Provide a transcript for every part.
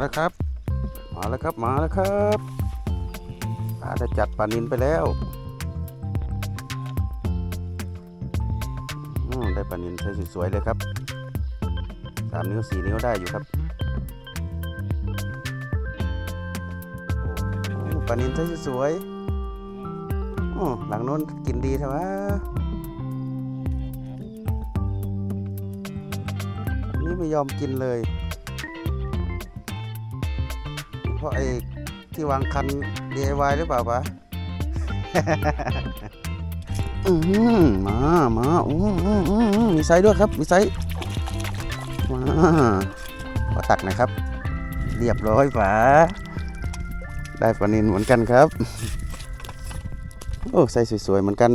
แล้วครับ มาแล้วครับมาแล้วครับอาจะจัดปลานินไปแล้วได้ปลานินใช้สวยๆเลยครับสามนิ้วสี่นิ้วได้อยู่ครับปลานินใช้สวยๆหลังโน้นกินดีใช่ไหมอันนี่ไม่ยอมกินเลย เพราะไอ้ที่วางคัน DIY หรือเปล่าปะ อืมมามาอืมอืมอืมมีไซส์ด้วยครับ มีไซส์มาขอตักนะครับ เรียบร้อยป๋าได้ปลานินเหมือนกันครับ โอ้ไซส์สวยๆเหมือนกัน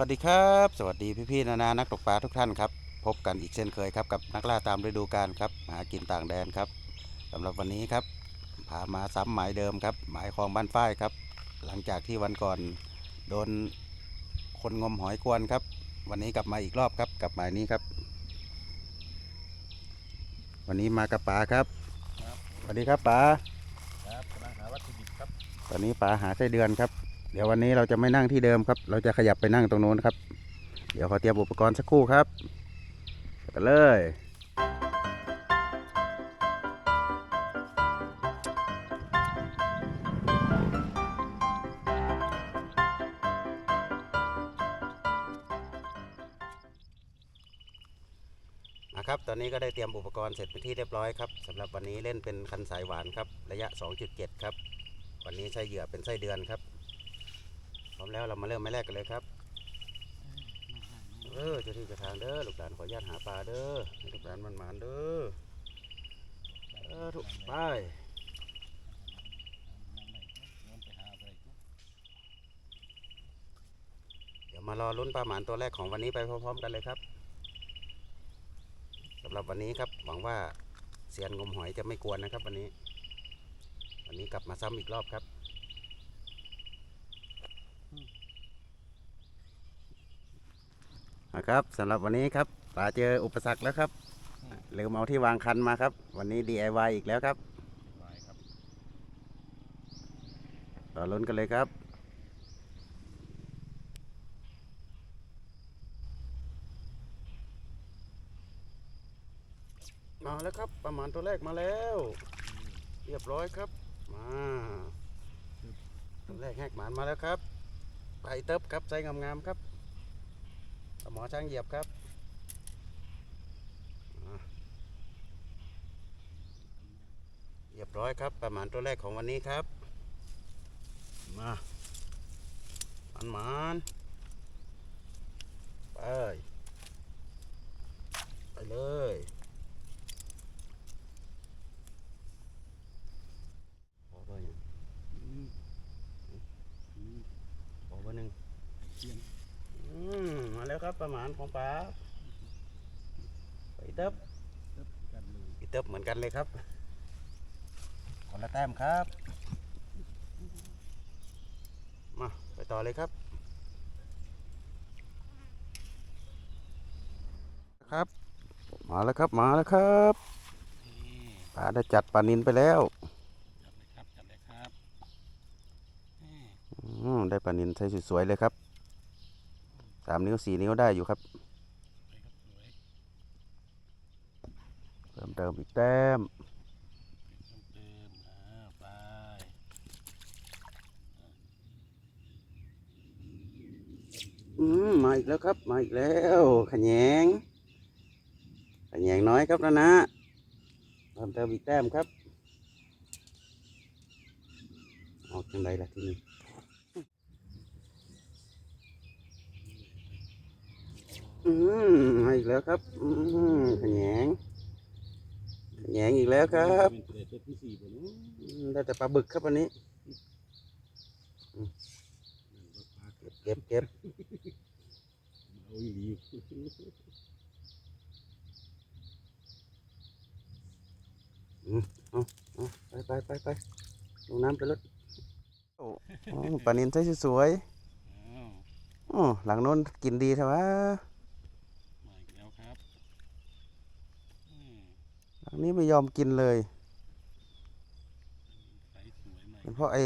วัสดีครับ สวัสดีพี่ๆนานานักตกปลาทุกท่านครับ พบกันอีกเช่นเคยครับกับนักล่าตามฤดูกาลครับหากินต่างแดนครับสำหรับวันนี้ครับพามาซ้ำหมายเดิมครับหมายคลองบ้านฝ้ายครับ หลังจากที่วันก่อนโดนคนงมหอยกวนครับ วันนี้กลับมาอีกรอบครับกับหมายนี้ครับ วันนี้มากับป๋าครับสวัสดีครับป๋าครับกำลังหาวัตถุดิบครับ ตอนนี้ป๋าหาไส้เดือนครับ เดี๋ยววันนี้เราจะไม่นั่งที่เดิมครับ เราจะขยับไปนั่งตรงโน้นครับ เดี๋ยวขอเตรียมอุปกรณ์สักครู่ครับไปเลยนะครับ ตอนนี้ก็ได้เตรียมอุปกรณ์เสร็จเป็นที่เรียบร้อยครับสำหรับวันนี้เล่นเป็นคันสายหวานครับ ระยะ 2.7 ครับ วันนี้ใช้เหยื่อเป็นไส้เดือนครับ พร้อมแล้วเรามาเริ่มไม้แรกกันเลยครับ เออเจะที่เจะทางเด้อลูกหลานขออนุญาตหาปลาเด้อลูกหลานมันหมานเด้อเออทุกไปนั่งไหนครับไปเดี๋ยวมารอลุ้นปลาหมานตัวแรกของวันนี้ไปพร้อมๆกันเลยครับสำหรับวันนี้ครับหวังว่าเซียนงมหอยจะไม่กวนนะครับ วันนี้ วันนี้กลับมาซ้ำอีกรอบครับ นะครับสำหรับวันนี้ครับป่าเจออุปสรรคแล้วครับลืมเอาที่วางคันมาครับ วันนี้ DIY อีกแล้วครับไปครับต่อลุ้นกันเลยครับมาแล้วครับ ประมาณตัวแรกมาแล้ว เรียบร้อยครับ มาตัวแรกแหกหมานมาแล้วครับไปเติบครับใจงามๆครับปลา หมอช้างเหยียบครับอ่าเรียบร้อยครับประมาณตัวแรกของวันนี้ครับ มามันมันไป ไปเลยพอเบอร์ยังพอเบอร์หนึ่ง เทียน อืมมาแล้วครับ ประมาณของป๋าไปเติบเริ่มกันเลยไปเติบเหมือนกันเลยครับคนละแต้มครับ มาไปต่อเลยครับ ครับ มาแล้วครับมาแล้วครับนี่ป๋าได้จัดปลานินไปแล้วจัดเลยครับจัดเลยครับนี่อืมได้ปลานินใช้สวยๆเลยครับ สามนิ้วสี่นิ้วได้อยู่ครับเติมเติมอีกแต้มมมอ่าไปอืมมาอีกแล้วครับ มาอีกแล้วขะแยงขขยงน้อยครับนะนะเพิ่มเติมอีกแต้มครับ ออกจังไรล่ะที่นี่ อืมมาอีกแล้วครับ อืมขยงขยงอีกแล้วครับเป็นเศษที่สี่ตัวนู้นอืมได้แต่ปลาบึกครับวันนี้เก็บเก็บเอาอีหลีเอาไปไปไปไปลงน้ำไปรถโอ้โอ้ปลานินใสสวยอ้าวๆโอ้หลังโน้นกินดีใช่ไหม มาอีกแล้วครับอืม หลังนี้ไม่ยอมกินเลยใสสวยใหม่เป็นเพราะไอ้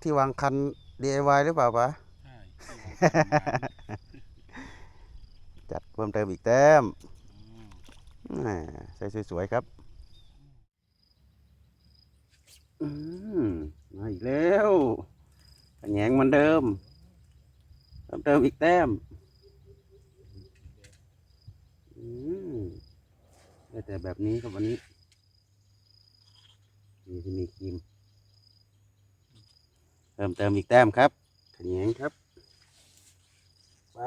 ที่วางคัน DIY หรือเปล่าปะใช่ที่วางขายมาจัดเพิ่มเติมอีกแต้มอืมแหม่ใส่สวยๆครับอืมมาอีกแล้วขยงเหมือนเดิมเพิ่มเติมอีกแต้ม อืม ได้แต่แบบนี้ครับวันนี้นี่จะมีครีมเพิ่มเติมอีกแต้มครับขยงครับ ไป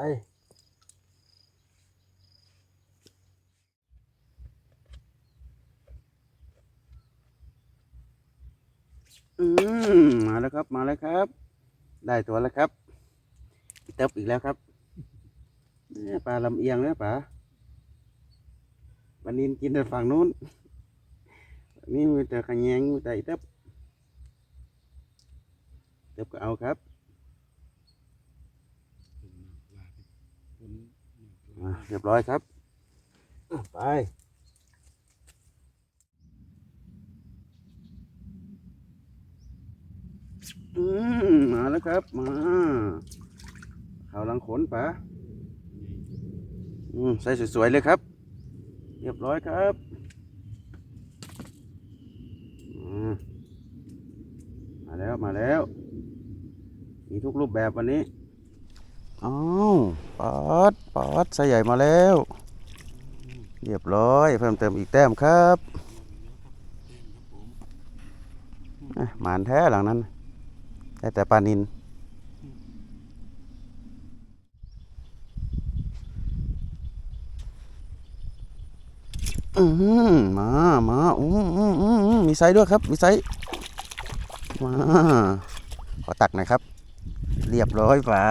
อืมมาแล้วครับมาแล้วครับ ได้ตัวแล้วครับอีเติบอีกแล้วครับเนี่ยปลาลำเอียงแล้วป่า วันนี้กินแต่ฝั่งนู้นวันนี่มีแต่ขะแยงมีแต่อีเติบเติบก็เอาครับคนลาดคนอะเรียบร้อยครับอะไปอืมมาแล้วครับ มาเขาลังขนปะอืมใส่สวยๆเลยครับ เรียบร้อยครับมาแล้วมาแล้วมีทุกรูปแบบวันนี้อ้าวปอดปอดใส่ใหญ่มาแล้ว เรียบร้อย เพิ่มเติมอีกแต้มครับหมานแท้หลังนั้นได้แต่ปลานิน อืมมามาอืมอืมอืมมีไซส์ด้วยครับ มีไซส์มาขอตักหน่อยครับ เรียบร้อยป๋า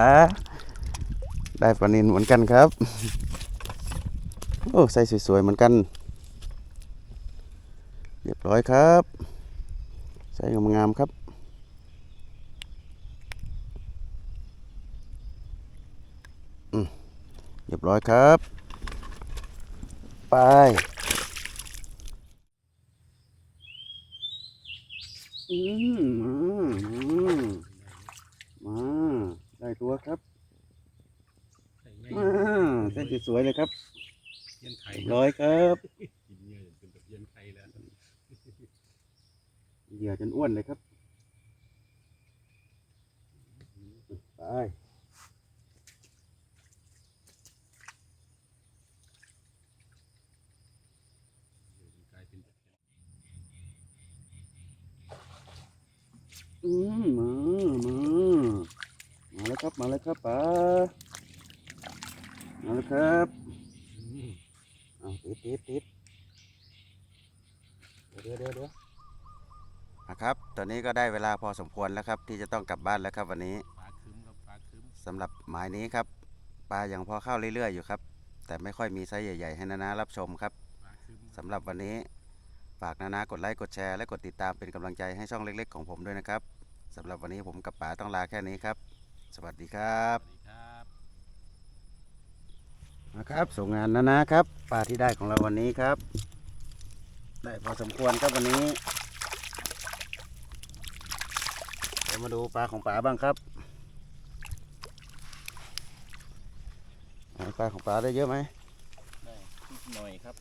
ได้ปลานินเหมือนกันครับ โอ้ไซส์สวยๆเหมือนกัน เรียบร้อยครับไซส์งามๆครับอืเรียบร้อยครับ ไป อืมมามา ได้ตัวครับใส่ใหญ่อ่าเส้นสวยๆเลยครับเยียนไข่เรียบร้อยครับกินเยอะจนแบบเยียนไข่แล้วเหยื่อจนอ้วนเลยครับ ไป กลายเป็น อืมมามามาแล้วครับ มาแล้วครับป๋ามาแล้วครับอืมเอาติดติดติดเดี๋ยวเดี๋ยวเดี๋ยวครับ ตอนนี้ก็ได้เวลาพอสมควรแล้วครับ ที่จะต้องกลับบ้านแล้วครับวันนี้ปลาคึ้มครับปลาคึ้มสำหรับหมายนี้ครับ ปลายังพอเข้าเรื่อยๆอยู่ครับ แต่ไม่ค่อยมีไซส์ใหญ่ ๆ ให้นานารับชมครับสำหรับวันนี้ฝากนานากดไลค์กดแชร์และกดติดตามเป็นกำลังใจให้ช่องเล็ก ๆ ของผมด้วยนะครับ สำหรับวันนี้ผมกับป๋าต้องลาแค่นี้ครับ สวัสดีครับสวัสดีครับนะครับส่งงานนานาครับปลาที่ได้ของเราวันนี้ครับ ได้พอสมควรครับวันนี้เดี๋ยวมาดูปลาของป๋าบ้างครับไหนปลาของป๋าได้เยอะไหมได้นิดหน่อยครับ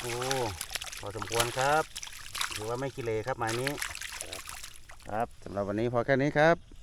โอ้พอสมควรครับถือว่าไม่กิเลครับหมายนี้ ครับสำหรับวันนี้พอแค่นี้ครับ